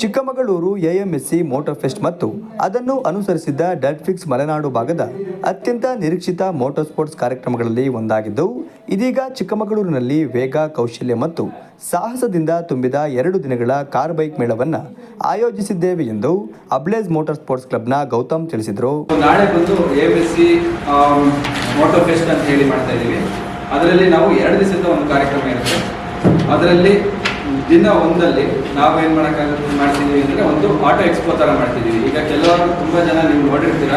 Chikkamagaluru ಎಎಂಎಸ್ಸಿ motor fest ಮತ್ತು ಅದನ್ನು ಅನುಸರಿಸಿದ್ದ ಡಟ್ fix Malenadu ಭಾಗದ ಅತ್ಯಂತ ನಿರೀಕ್ಷಿತ ಮೋಟರ್ ಸ್ಪೋರ್ಟ್ಸ್ ಕಾರ್ಯಕ್ರಮಗಳಲ್ಲಿ ಒಂದಾಗಿದ್ದು, ಇದೀಗ ಚಿಕ್ಕಮಗಳೂರಿನಲ್ಲಿ ವೇಗ, ಕೌಶಲ್ಯ ಮತ್ತು ಸಾಹಸದಿಂದ ತುಂಬಿದ ಎರಡು ದಿನಗಳ ಕಾರ್ ಬೈಕ್ ಮೇಳವನ್ನು ಆಯೋಜಿಸಿದ್ದೇವೆ ಎಂದು ಅಬ್ಲೇಜ್ ಮೋಟರ್ ಸ್ಪೋರ್ಟ್ಸ್ ಕ್ಲಬ್ನ ಗೌತಮ್ ತಿಳಿಸಿದರು. ನಾಳೆ ಬಂದು ಎಎಂಎಸ್ಸಿ ಮೋಟರ್ ಫೆಸ್ಟ್ ಅಂತ ಹೇಳಿ ಮಾಡ್ತಾ ಇದ್ದೀವಿ. ಅದರಲ್ಲಿ ನಾವು ಎರಡು ದಿವಸದ ಒಂದು ಕಾರ್ಯಕ್ರಮ ಇರುತ್ತೆ. ಅದರಲ್ಲಿ ದಿನ ಒಂದಲ್ಲಿ ನಾವೇನು ಮಾಡೋಕ್ಕಾಗುತ್ತೆ ಮಾಡ್ತಿದ್ದೀವಿ ಅಂದರೆ ಒಂದು ಆಟೋ ಎಕ್ಸ್ಪೋ ಥರ ಮಾಡ್ತಿದ್ದೀವಿ ಈಗ ಕೆಲವರು ತುಂಬ ಜನ ನೀವು ನೋಡಿರ್ತೀರ,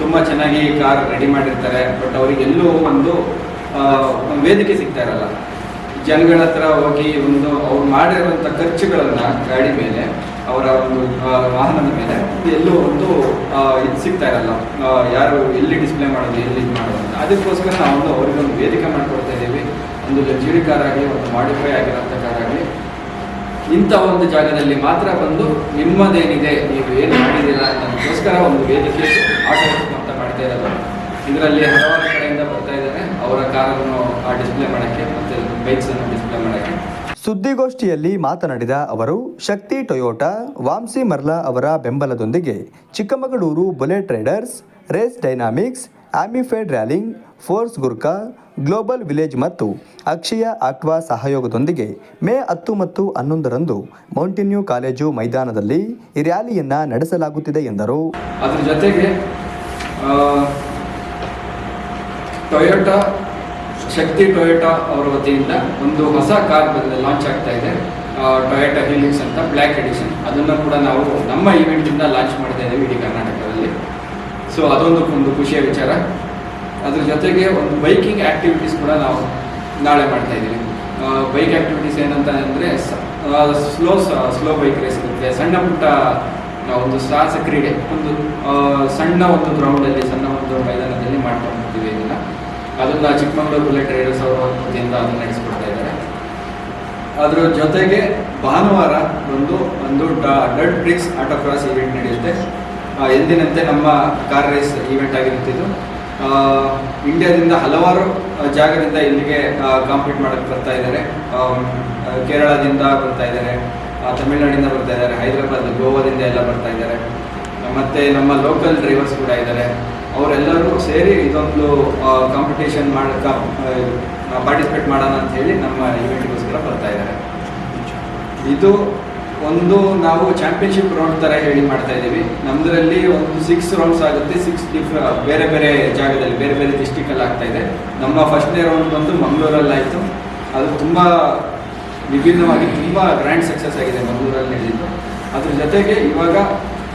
ತುಂಬ ಚೆನ್ನಾಗಿ ಕಾರ್ ರೆಡಿ ಮಾಡಿರ್ತಾರೆ ಬಟ್ ಅವ್ರಿಗೆ ಎಲ್ಲೂ ಒಂದು ವೇದಿಕೆ ಸಿಗ್ತಾ ಇರಲ್ಲ. ಜನಗಳ ಹತ್ರ ಹೋಗಿ ಒಂದು ಅವ್ರು ಮಾಡಿರುವಂಥ ಖರ್ಚುಗಳನ್ನು ಗಾಡಿ ಮೇಲೆ, ಅವರ ಒಂದು ವಾಹನದ ಮೇಲೆ, ಎಲ್ಲೂ ಒಂದು ಇದು ಸಿಗ್ತಾ ಇರಲ್ಲ. ಯಾರು ಎಲ್ಲಿ ಡಿಸ್ಪ್ಲೇ ಮಾಡೋದು, ಎಲ್ಲಿ ಇದು ಮಾಡೋದು ಅದಕ್ಕೋಸ್ಕರ ನಾವು ಅವ್ರಿಗೆ ಒಂದು ವೇದಿಕೆ ಮಾಡಿಕೊಡ್ತಾ ಇದ್ದೀವಿ ಒಂದು ಲಕ್ಸುರಿ ಕಾರ್ ಆಗಲಿ, ಒಂದು ಮಾಡಿಫೈ ಆಗಿರೋಂಥ ಕಾರ್ ಆಗಲಿ ಇಂಥ ಒಂದು ಜಾಗದಲ್ಲಿ ಮಾತ್ರ ಬಂದು ನಿಮ್ಮದೇನಿದೆ, ನೀವು ಏನು ಮಾಡಿದ್ದೀರಾ ಅನ್ನೋದಕ್ಕೋಸ್ಕರ ಒಂದು ವೇದಿಕೆ ಆಟ ಅಂತ ಮಾಡ್ತಾ ಇರೋದು. ಇದರಲ್ಲಿ ಹಲವಾರು ಕಡೆಯಿಂದ ಬರ್ತಾ ಇದ್ದಾರೆ. ಅವರ ಕಾರನ್ನು ಡಿಸ್ಪ್ಲೇ ಮಾಡೋಕ್ಕೆ ಮತ್ತು ಬೈಕ್ಸನ್ನು ಡಿಸ್ಪ್ಲೇ ಮಾಡೋಕ್ಕೆ. ಸುದ್ದಿಗೋಷ್ಠಿಯಲ್ಲಿ ಮಾತನಾಡಿದ ಅವರು, ಶಕ್ತಿ ಟೊಯೋಟಾ, ವಾಮ್ಸಿ ಮರ್ಲಾ ಅವರ ಬೆಂಬಲದೊಂದಿಗೆ Chikkamagaluru Bullet Riders, Race Dynamics ಆಮಿಫೆಡ್ rallying, Force Gurkha Global Village ಮತ್ತು ಅಕ್ಷಯ ಆಕ್ವಾ ಸಹಯೋಗದೊಂದಿಗೆ ಮೇ ಹತ್ತು ಮತ್ತು ಹನ್ನೊಂದರಂದು ಮೌಂಟೆನ್ಯೂ ಕಾಲೇಜು ಮೈದಾನದಲ್ಲಿ ಈ ರ್ಯಾಲಿಯನ್ನು ನಡೆಸಲಾಗುತ್ತಿದೆ ಎಂದರು. ಅದರ ಜೊತೆಗೆ ಟೊಯೋಟಾ, ಶಕ್ತಿ ಟೊಯೋಟಾ ಅವರ ವತಿಯಿಂದ ಒಂದು ಹೊಸ ಕಾರ್ ಲಾಂಚ್ ಆಗ್ತಾ ಇದೆ. ಟೊಯೋಟಾ ಹೀಲಿಕ್ಸ್ ಅಂತ ಬ್ಲ್ಯಾಕ್ ಎಡಿಷನ್ ಅದನ್ನು ಕೂಡ ನಾವು ನಮ್ಮ ಇವೆಂಟಿಂದ ಲಾಂಚ್ ಮಾಡ್ತಾ ಇದ್ದೀವಿ ಇಡೀ ಕರ್ನಾಟಕದಲ್ಲಿ. ಸೊ ಅದೊಂದು ಒಂದು ಖುಷಿಯ ವಿಚಾರ. ಅದ್ರ ಜೊತೆಗೆ ಒಂದು ಬೈಕಿಂಗ್ ಆ್ಯಕ್ಟಿವಿಟೀಸ್ ಕೂಡ ನಾವು ನಾಳೆ ಮಾಡ್ತಾ ಇದ್ದೀವಿ. ಬೈಕ್ ಆ್ಯಕ್ಟಿವಿಟೀಸ್ ಏನಂತ ಅಂದರೆ ಸ್ಲೋ ಸ್ಲೋ ಬೈಕ್ ರೇಸ್ ಇರುತ್ತೆ. ಸಣ್ಣ ಪುಟ್ಟ ಒಂದು ಸಾಹಸ ಕ್ರೀಡೆ. ಒಂದು ಸಣ್ಣ ಒಂದು ಗ್ರೌಂಡಲ್ಲಿ ಸಣ್ಣ ಒಂದು ಮೈದಾನದಲ್ಲಿ ಮಾಡ್ಕೊಂಡು ಹೋಗ್ತೀವಿ ಇದನ್ನ. ಅದನ್ನ ಚಿಕ್ಕಮಗಳೂರು ಬುಲೆಟ್ ರೈಡರ್ಸ್ ಅವರ ನಡೆಸ್ಕೊಡ್ತಾ ಇದ್ದಾರೆ. ಅದರ ಜೊತೆಗೆ ಭಾನುವಾರ ಒಂದು ಒಂದು dirt BRICS autocross event ನಡೆಯುತ್ತೆ. ಎಂದಿನಂತೆ ನಮ್ಮ ಕಾರ್ ರೇಸ್ ಈವೆಂಟ್ ಆಗಿರುತ್ತಿದ್ದು ಇಂಡಿಯಾದಿಂದ ಹಲವಾರು ಜಾಗದಿಂದ ಇಲ್ಲಿಗೆ ಕಾಂಪೀಟ್ ಮಾಡಕ್ಕೆ ಬರ್ತಾ ಇದ್ದಾರೆ. ಕೇರಳದಿಂದ ಬರ್ತಾ ಇದ್ದಾರೆ ತಮಿಳ್ನಾಡಿಂದ ಬರ್ತಾ ಇದ್ದಾರೆ, ಹೈದರಾಬಾದ್, ಗೋವಾದಿಂದ ಎಲ್ಲ ಬರ್ತಾ ಇದ್ದಾರೆ. ಮತ್ತು ನಮ್ಮ ಲೋಕಲ್ ಡ್ರೈವರ್ಸ್ ಕೂಡ ಇದ್ದಾರೆ. ಅವರೆಲ್ಲರೂ ಸೇರಿ ಇದೊಂದು ಕಾಂಪಿಟೇಷನ್ ಮಾಡಕ ಪಾರ್ಟಿಸಿಪೇಟ್ ಮಾಡೋಣ ಅಂತ ಹೇಳಿ ನಮ್ಮ ಇವೆಂಟ್ಗೋಸ್ಕರ ಬರ್ತಾ ಇದ್ದಾರೆ. ಇದು ಒಂದು ನಾವು ಚಾಂಪಿಯನ್ಶಿಪ್ ರೌಂಡ್ ಥರ ಹೇಳಿ ಮಾಡ್ತಾ ಇದ್ದೀವಿ. ನಮ್ಮದರಲ್ಲಿ ಒಂದು ಸಿಕ್ಸ್ ರೌಂಡ್ಸ್ ಆಗುತ್ತೆ ಸಿಕ್ಸ್ ಡಿಫ್ ಬೇರೆ ಬೇರೆ ಜಾಗದಲ್ಲಿ ಬೇರೆ ಬೇರೆ ಡಿಸ್ಟಿಕಲ್ಲಿ ಆಗ್ತಾ ಇದೆ. ನಮ್ಮ ಫಸ್ಟ್ನೇ ರೌಂಡ್ ಬಂದು ಮಂಗಳೂರಲ್ಲಿ ಆಯಿತು. ಅದು ತುಂಬ ವಿಭಿನ್ನವಾಗಿ ತುಂಬ ಗ್ರ್ಯಾಂಡ್ ಸಕ್ಸಸ್ ಆಗಿದೆ ಮಂಗಳೂರಲ್ಲಿ ನಡೆದಿದ್ದು. ಅದ್ರ ಜೊತೆಗೆ ಇವಾಗ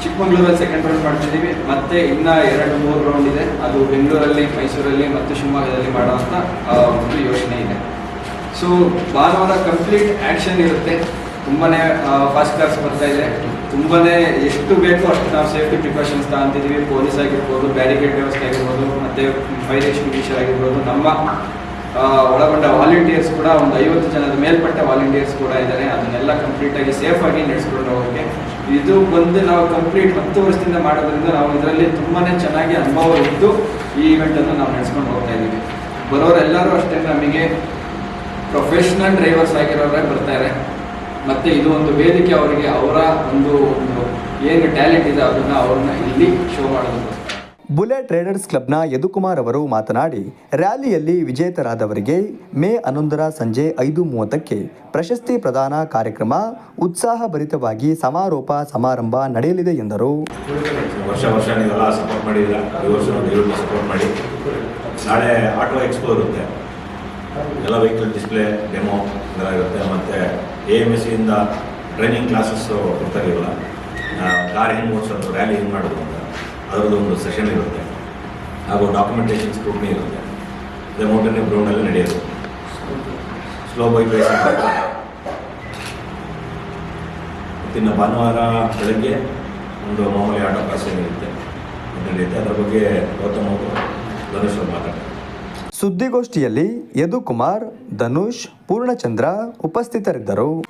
ಚಿಕ್ಕಮಗಳೂರಲ್ಲಿ ಸೆಕೆಂಡ್ ರೌಂಡ್ ಮಾಡ್ತಿದ್ದೀವಿ. ಮತ್ತೆ ಇನ್ನ ಎರಡು ಮೂರು ರೌಂಡ್ ಇದೆ. ಅದು ಬೆಂಗಳೂರಲ್ಲಿ ಮೈಸೂರಲ್ಲಿ ಮತ್ತು ಶಿವಮೊಗ್ಗದಲ್ಲಿ ಮಾಡೋ ಆ, ಒಂದು ಯೋಚನೆ ಇದೆ. ಸೊ ಭಾನುವಾರ ಕಂಪ್ಲೀಟ್ ಆ್ಯಕ್ಷನ್ ಇರುತ್ತೆ. ತುಂಬಾನೇ ಫಸ್ಟ್ ಕ್ಲಾಸ್ ಬರ್ತಾ ಇದೆ. ತುಂಬಾನೇ ಎಷ್ಟು ಬೇಕೋ ಅಷ್ಟು ನಾವು ಸೇಫ್ಟಿ ಪ್ರಿಕಾಷನ್ಸ್ ತಗೊಂತಿದ್ದೀವಿ ಪೊಲೀಸ್ ಆಗಿರ್ಬೋದು ಬ್ಯಾರಿಕೇಡ್ ವ್ಯವಸ್ಥೆ ಆಗಿರ್ಬೋದು, ಮತ್ತೆ ಫೈರ್ ಎಕ್ಸ್ಟಿಂಗ್ವಿಷರ್ ಆಗಿರ್ಬೋದು. ನಮ್ಮ ಒಳಗೊಂಡ ವಾಲಂಟಿಯರ್ಸ್ ಕೂಡ ಒಂದು ಐವತ್ತು ಜನದ ಮೇಲ್ಪಟ್ಟ ವಾಲಂಟಿಯರ್ಸ್ ಕೂಡ ಇದ್ದಾರೆ. ಅದನ್ನೆಲ್ಲ ಕಂಪ್ಲೀಟ್ ಆಗಿ ಸೇಫ್ ಆಗಿ ನಡೆಸ್ಕೊಂಡು ಹೋಗೋಕ್ಕೆ ಇದು ಬಂದು ನಾವು ಕಂಪ್ಲೀಟ್ ಹತ್ತು ವರ್ಷದಿಂದ ಮಾಡೋದ್ರಿಂದ ನಾವು ಇದರಲ್ಲಿ ತುಂಬಾ ಚೆನ್ನಾಗಿ ಅನುಭವ ಇದ್ದು ಈ ಇವೆಂಟನ್ನು ನಾವು ನಡೆಸ್ಕೊಂಡು ಹೋಗ್ತಾ ಇದ್ದೀವಿ. ಬರೋರೆಲ್ಲರೂ ಅಷ್ಟೇ ನಮಗೆ ಪ್ರೊಫೆಷನಲ್ ಡ್ರೈವರ್ಸ್ ಆಗಿರೋರೇ ಬರ್ತಾರೆ ಮತ್ತೆ ಇದು ಒಂದು ವೇದಿಕೆ ಅವರಿಗೆ ಅವರ ಒಂದು ಒಂದು ಏನು ಟ್ಯಾಲೆಂಟ್ ಇದೆ ಅದನ್ನ ಅವ್ರನ್ನ ಇಲ್ಲಿ ಶೋ ಮಾಡೋದು ಬುಲೆಟ್ ರೈಡರ್ಸ್ ಕ್ಲಬ್ನ ಯದುಕುಮಾರ್ ಅವರು ಮಾತನಾಡಿ ರ್ಯಾಲಿಯಲ್ಲಿ ವಿಜೇತರಾದವರಿಗೆ ಮೇ ಹನ್ನೊಂದರ ಸಂಜೆ ಐದು ಮೂವತ್ತಕ್ಕೆ ಪ್ರಶಸ್ತಿ ಪ್ರದಾನ ಕಾರ್ಯಕ್ರಮ ಉತ್ಸಾಹಭರಿತವಾಗಿ ಸಮಾರೋಪ ಸಮಾರಂಭ ನಡೆಯಲಿದೆ ಎಂದರು. ವರ್ಷ ವರ್ಷ ನೀವೆಲ್ಲ ಸಪೋರ್ಟ್ ಮಾಡಿದ್ದೀರಾ? ಈ ವರ್ಷ ಸಪೋರ್ಟ್ ಮಾಡಿ. ನಾಳೆ ಆಟೋ ಎಕ್ಸ್ಪೋ ಇರುತ್ತೆ. ಎಲ್ಲ ವೆಹಿಕಲ್ ಡಿಸ್ಪ್ಲೇ ಡೆಮೋ ಎಲ್ಲ ಇರುತ್ತೆ. ಮತ್ತು ಎ ಎಂ ಎಸ್ ಸಿಯಿಂದ ಟ್ರೈನಿಂಗ್ ಕ್ಲಾಸಸ್ಸು ಕೊಡ್ತಾರಿಲ್ಲ ಕಾರ್ ಹೆಂಗೆ ಓಡಿಸೋದು ರ್ಯಾಲಿ ಹೆಂಗೆ ಮಾಡೋದು ಅಂತ. ಅದರದ್ದು ಒಂದು ಸೆಷನ್ ಇರುತ್ತೆ. ಹಾಗೂ ಡಾಕ್ಯುಮೆಂಟೇಷನ್ ಸ್ಕ್ರೂಟ್ನಿ ಇರುತ್ತೆ. ಅದೇ ಮೌಂಟೇನ್ ಗ್ರೌಂಡಲ್ಲಿ ನಡೆಯೋದು. ಸ್ಲೋ ಬೈಕ್ ರೇಸಿಂಗ್ ಮತ್ತಿನ್ನು ಭಾನುವಾರ ಬೆಳಗ್ಗೆ ಒಂದು ಮಾಮೂಲಿ ಆಟೋ ಕ್ಲಾಸ್ ಏನಿರುತ್ತೆ ನಡೆಯುತ್ತೆ ಅದರ ಬಗ್ಗೆ ಗೌತಮ್ ಅವರು ಧನುಷ್ ಮಾತಾಡ್ತಾರೆ. ಸುದ್ದಿಗೋಷ್ಠಿಯಲ್ಲಿ ಯದುಕುಮಾರ್ ಧನುಷ್ ಪೂರ್ಣಚಂದ್ರ ಉಪಸ್ಥಿತರಿದ್ದರು.